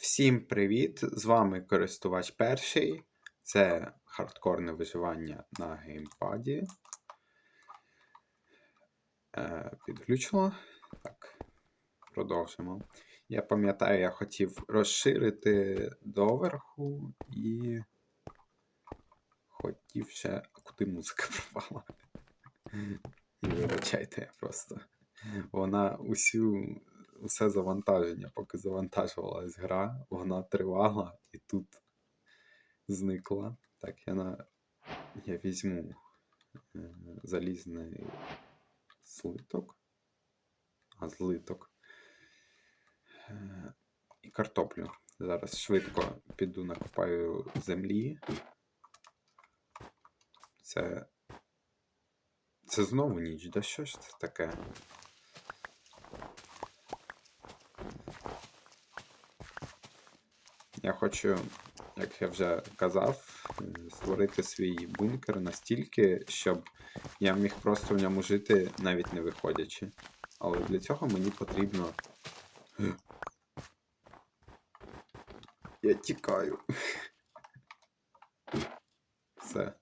Всім привіт! З вами користувач перший. Це хардкорне виживання на геймпаді. Е, підключило. Так, продовжимо. Я пам'ятаю, я хотів розширити доверху і хотів ще. Куди музика пропала? Вибачайте, я просто. Вона усю усе завантаження, поки завантажувалась гра, вона тривала і тут зникла. Так, я на. Я візьму е, залізний слиток. А, злиток. Е, І картоплю. Зараз швидко піду накопаю землі. Це. Це знову ніч, да що ж це таке? Я хочу, як я вже казав, створити свій бункер настільки, щоб я міг просто в ньому жити, навіть не виходячи. Але для цього мені потрібно. Я тікаю. Все.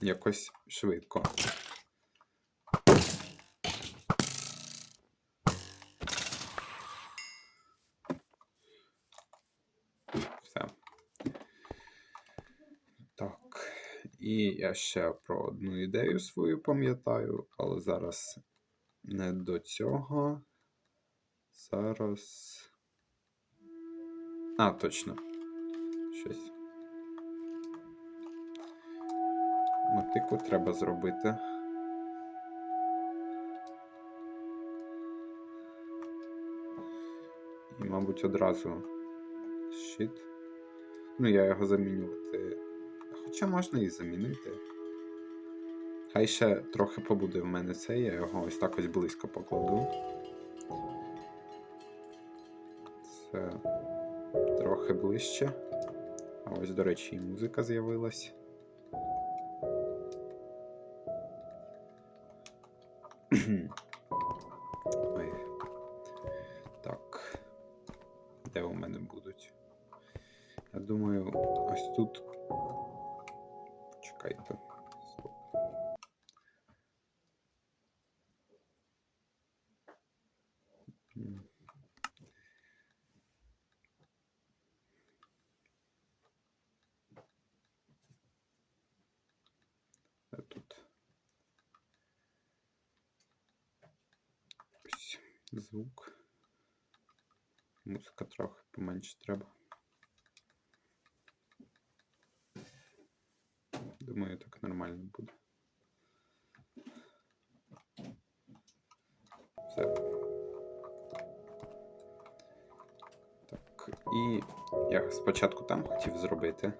Якось швидко. Все. Так. І я ще про одну ідею свою пам'ятаю, але зараз не до цього. Зараз. А, точно. Щось. Мотику треба зробити. І, мабуть, одразу щит. Ну, я його замінювати. Хоча можна і замінити. Хай ще трохи побуде в мене це, я його ось так ось близько покладу. Це трохи ближче. А ось, до речі, і музика з'явилась. Ой. Так. Де у мене будуть? Я думаю, ось тут. Чекайте. Тут? Звук. Музика трохи поменше треба. Думаю, так нормально буде. Все. Так, і я спочатку там хотів зробити,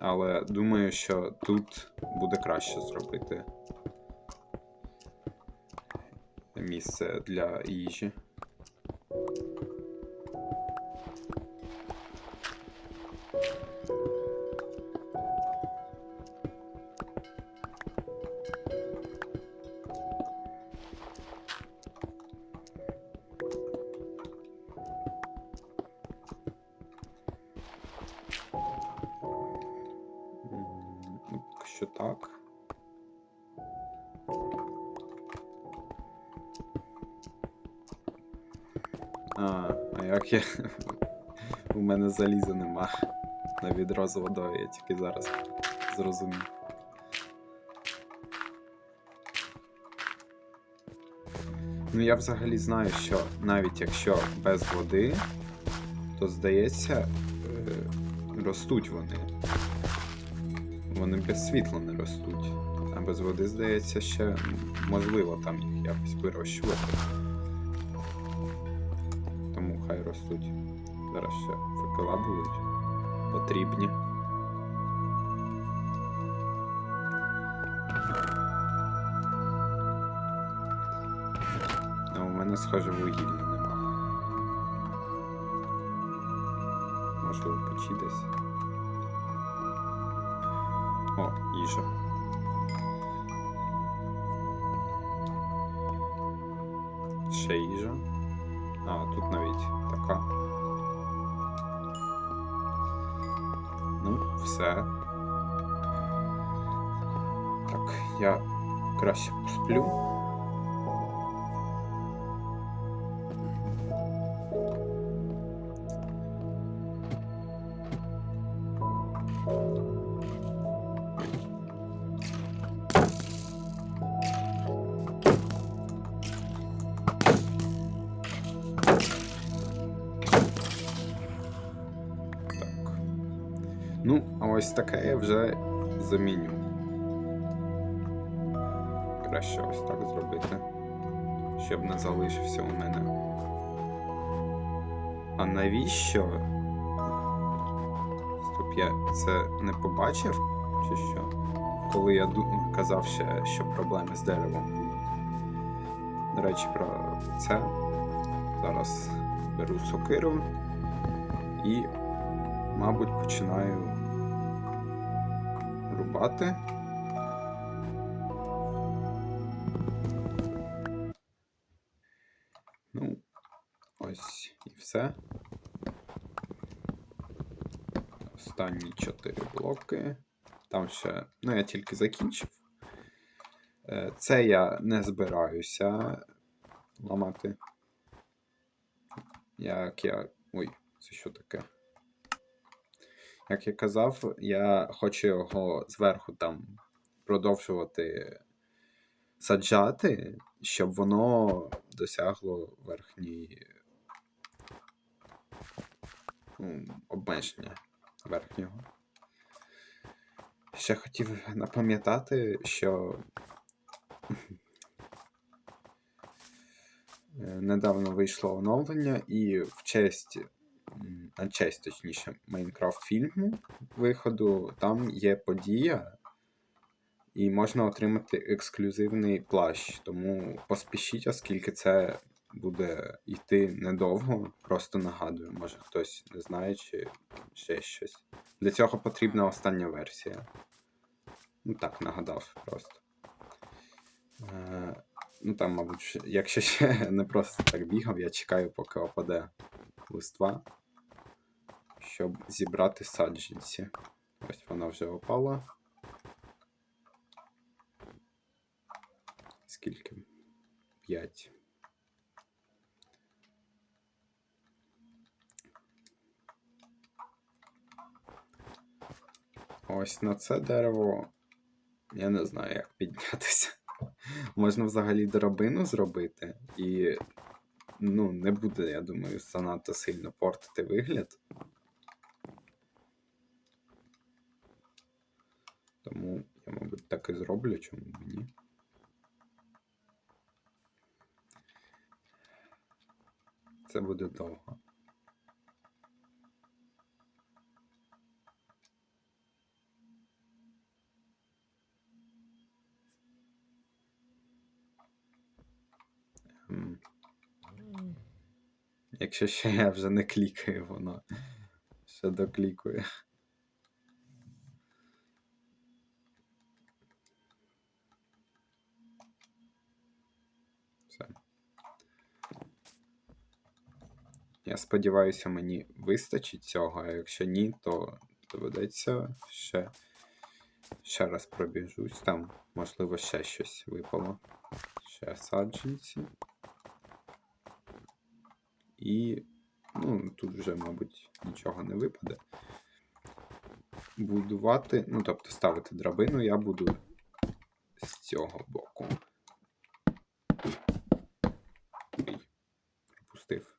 але думаю, що тут буде краще зробити місце для їжі. А, а як я. У мене заліза нема на відро з водою, я тільки зараз зрозумів. Ну, я взагалі знаю, що навіть якщо без води, то здається, е, ростуть вони. Вони без світла не ростуть. А без води, здається, ще можливо там їх якось вирощувати ростуть. Зараз ще факела будуть потрібні. А у мене схоже вугілля нема. Можливо, печі десь. О, їжа. Ще їжа. А, тут навіть така. Ну, все. Так, я краще посплю. Ось таке я вже заміню. Краще ось так зробити. Щоб не залишився у мене. А навіщо? Стоп, я це не побачив? Чи що? Коли я казав ще, що проблеми з деревом. До речі, про це. Зараз беру сокиру і, мабуть, починаю рубати. Ну, ось і все. Останні чотири блоки. Там ще. Ну, я тільки закінчив. Е, Це я не збираюся ламати. Як я. Ой, це що таке? Як я казав, я хочу його зверху там продовжувати саджати, щоб воно досягло верхньої ну, обмеження верхнього. Ще хотів напам'ятати, що недавно вийшло оновлення, і в честь, на честь, точніше, Майнкрафт фільму виходу, там є подія, і можна отримати ексклюзивний плащ. Тому поспішіть, оскільки це буде йти недовго. Просто нагадую, може хтось не знає чи ще щось. Для цього потрібна остання версія. Ну так, нагадав просто. Е, ну там, мабуть, якщо ще не просто так бігав, я чекаю, поки опаде листва, щоб зібрати саджанці. Ось вона вже опала. Скільки? П'ять. Ось на це дерево. Я не знаю, як піднятися. Можна взагалі драбину зробити, і ну, не буде, я думаю, занадто сильно портити вигляд. Тому я, мабуть, так і зроблю, чому б ні. Це буде довго. Якщо ще я вже не клікаю, воно ще доклікує. Все. Я сподіваюся, мені вистачить цього, а якщо ні, то доведеться ще, ще раз пробіжусь. Там, можливо, ще щось випало. Ще саджанці. І ну, тут вже, мабуть, нічого не випаде. Будувати, ну, тобто ставити драбину я буду з цього боку. Ой, пропустив.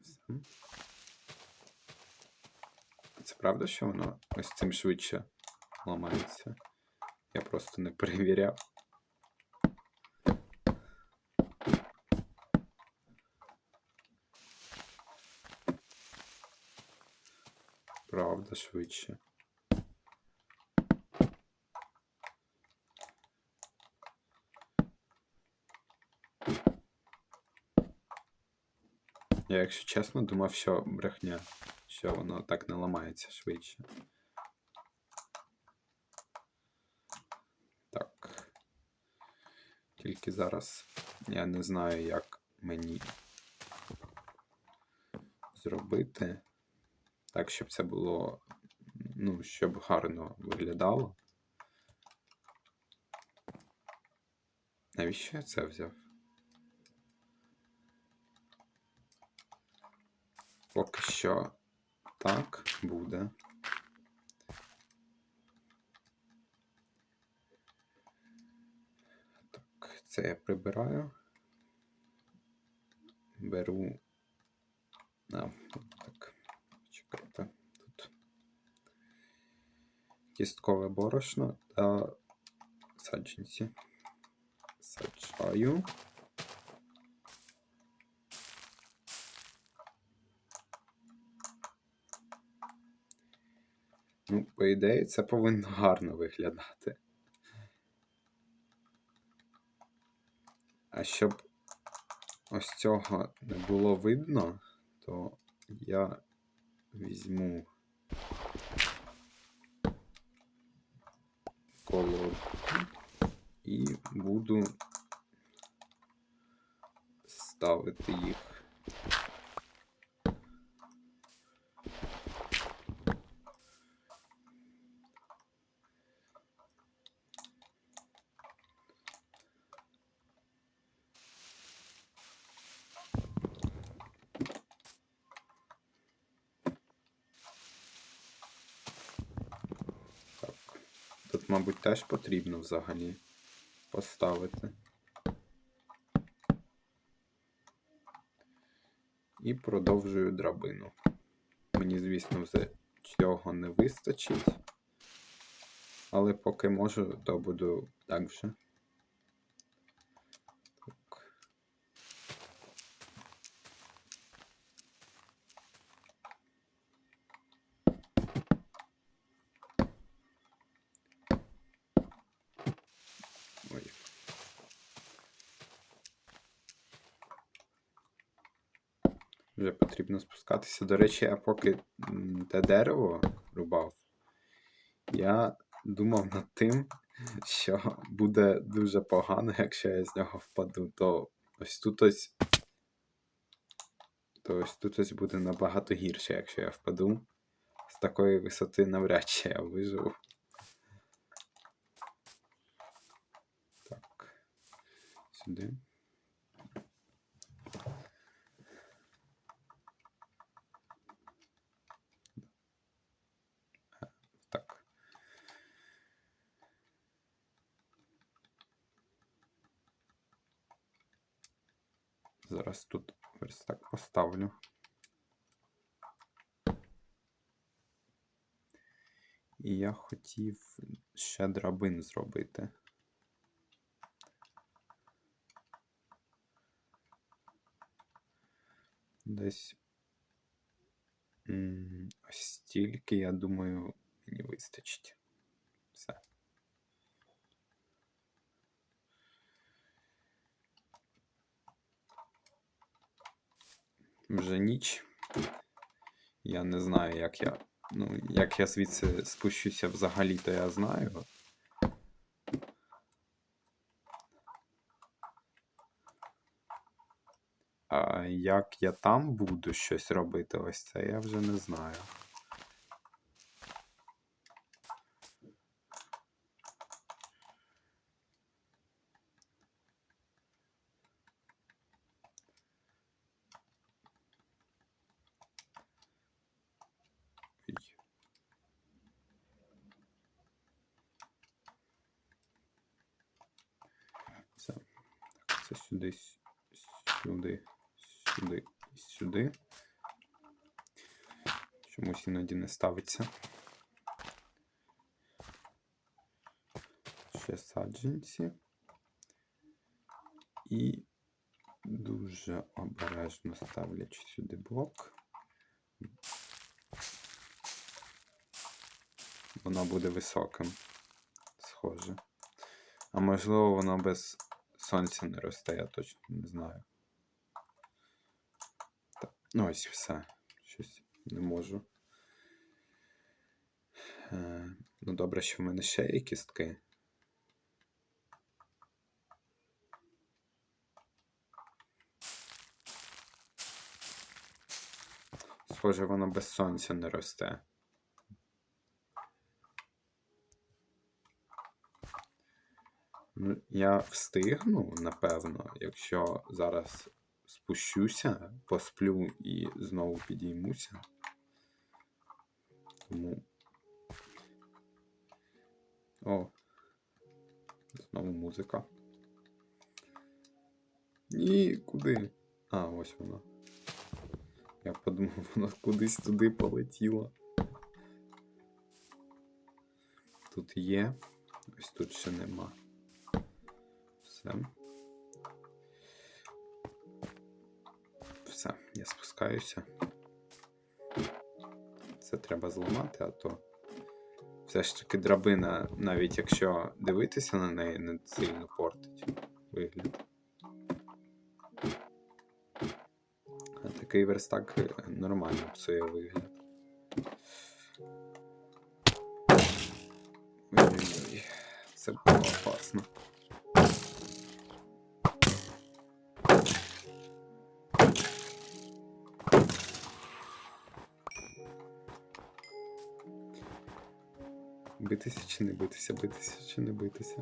Все. Це правда, що воно ось цим швидше ламається? Я просто не перевіряв. Правда, швидше. Я, якщо чесно, думав, що брехня. що воно так не ламається швидше. Так. Тільки зараз я не знаю, як мені зробити так, щоб це було, ну, щоб гарно виглядало. Навіщо я це взяв? Поки що так буде. Так, це я прибираю. Беру. А, так, чекайте. Тут кісткове борошно та саджанці. Саджаю. Ну, по ідеї, це повинно гарно виглядати. А щоб ось цього не було видно, то я візьму колодку і буду ставити їх. Так. Тут, мабуть, теж потрібно взагалі поставити. І продовжую драбину. Мені, звісно, вже цього не вистачить. Але поки можу, то буду так вже. Так. Ой. Вже потрібно. До речі, я поки те дерево рубав, я думав над тим, що буде дуже погано, якщо я з нього впаду, то ось тут ось. То ось тут ось буде набагато гірше, якщо я впаду. З такої висоти навряд чи я виживу. Так. Сюди. Так. Зараз тут верстак поставлю. І я хотів ще драбин зробити. Десь ось стільки, я думаю, мені вистачить. Все. Вже ніч. Я не знаю, як я. Ну, як я звідси спущуся взагалі, то я знаю. А як я там буду щось робити, ось це я вже не знаю. Ой. Це, так, це сюди, сюди, сюди і сюди. Чомусь іноді не ставиться. Ще саджанці. І дуже обережно ставлячи сюди блок. Воно буде високим, схоже. А можливо, воно без сонця не росте, я точно не знаю. Так, ну ось все. Щось Не можу. Е, ну, добре, що в мене ще є кістки. Схоже, воно без сонця не росте. Я встигну, напевно, якщо зараз спущуся, посплю і знову підіймуся. Тому. О. Знову музика. Ні, куди? А, ось вона. Я подумав, вона кудись туди полетіла. Тут є. Ось тут ще нема. Все. Все, я спускаюся. Це треба зламати, а то все ж таки драбина, навіть якщо дивитися на неї, не сильно портить вигляд. А такий верстак е, нормально псує вигляд. Ой-ой-ой, це було опасно. Битися чи не битися, битися чи не битися.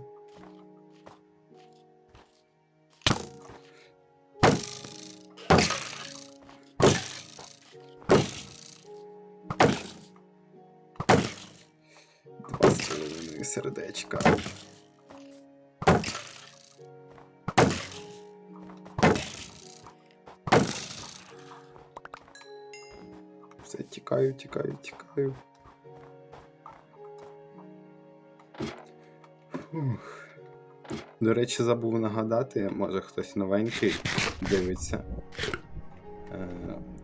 Сердечка. Все, тікаю, тікаю, тікаю. Фух. До речі, забув нагадати, може хтось новенький дивиться, е,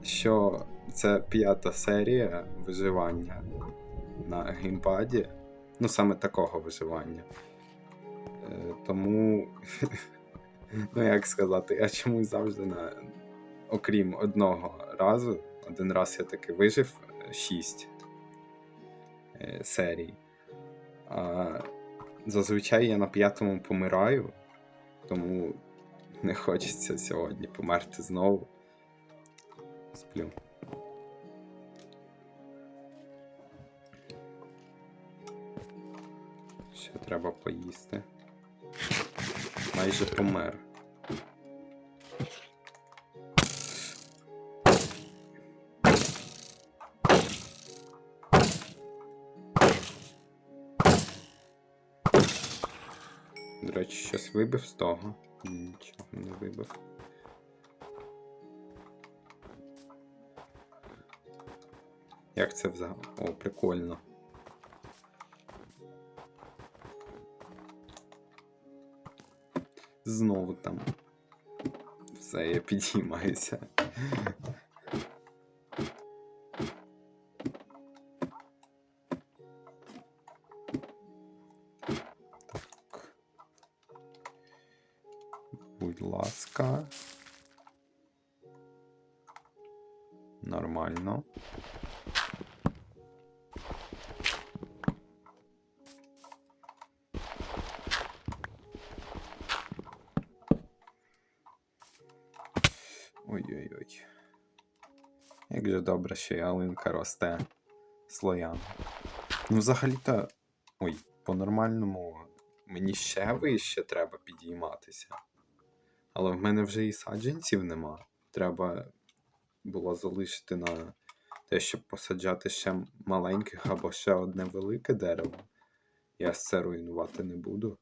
що це п'ята серія виживання на геймпаді. Ну, саме такого виживання. Е, Тому, ну як сказати, я чомусь завжди на. Окрім одного разу, один раз я таки вижив 6 серій. А зазвичай я на п'ятому помираю, тому не хочеться сьогодні померти знову. Сплю. Ще треба поїсти. Майже помер. Щось вибив з того. Нічого не вибив. Як це взагалі? О, прикольно. Знову там. Все, я підіймаюся. Ой-ой-ой. Як же добре, що ялинка росте слоями. Ну, взагалі-то. Ой, по-нормальному мені ще вище треба підійматися. Але в мене вже і саджанців нема. Треба було залишити на те, щоб посаджати ще маленьких або ще одне велике дерево. Я це руйнувати не буду.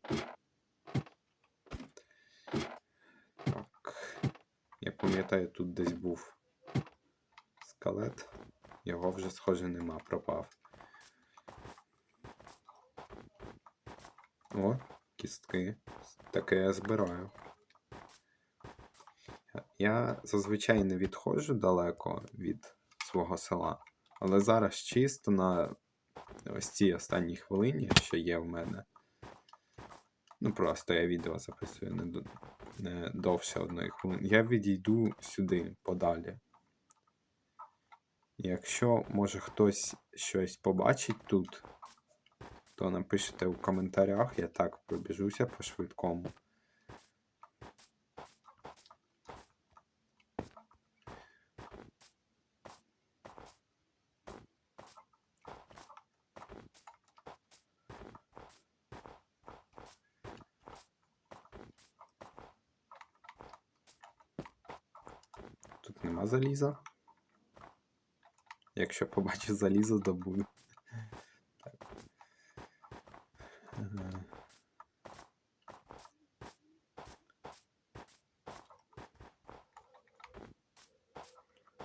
Так. Я пам'ятаю, тут десь був скелет. Його вже, схоже, нема, пропав. О, кістки. Таке я збираю. Я зазвичай не відходжу далеко від свого села, але зараз чисто на ось цій останній хвилині, що є в мене. Ну, просто я відео записую не, до- довше одної хвилини. Я відійду сюди подалі. Якщо може хтось щось побачить тут, то напишіть у коментарях, я так пробіжуся по швидкому. Тут нема заліза. Якщо побачу залізо, добуду. Так.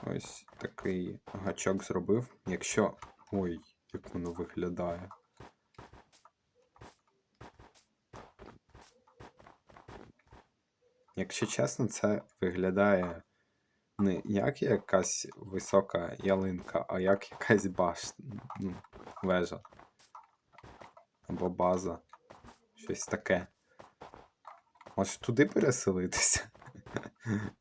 Ось такий гачок зробив. Якщо. Ой, як воно виглядає. Якщо чесно, це виглядає не як якась висока ялинка, а як якась башта, ну, вежа. Або база. Щось таке. Може туди переселитися?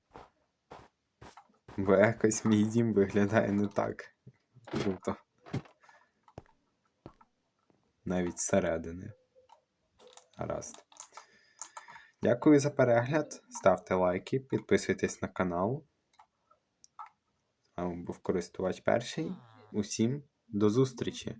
Бо якось мій дім виглядає не так. Круто. Навіть зсередини. Гаразд. Дякую за перегляд. Ставте лайки, підписуйтесь на канал. А був користувач перший. Усім до зустрічі!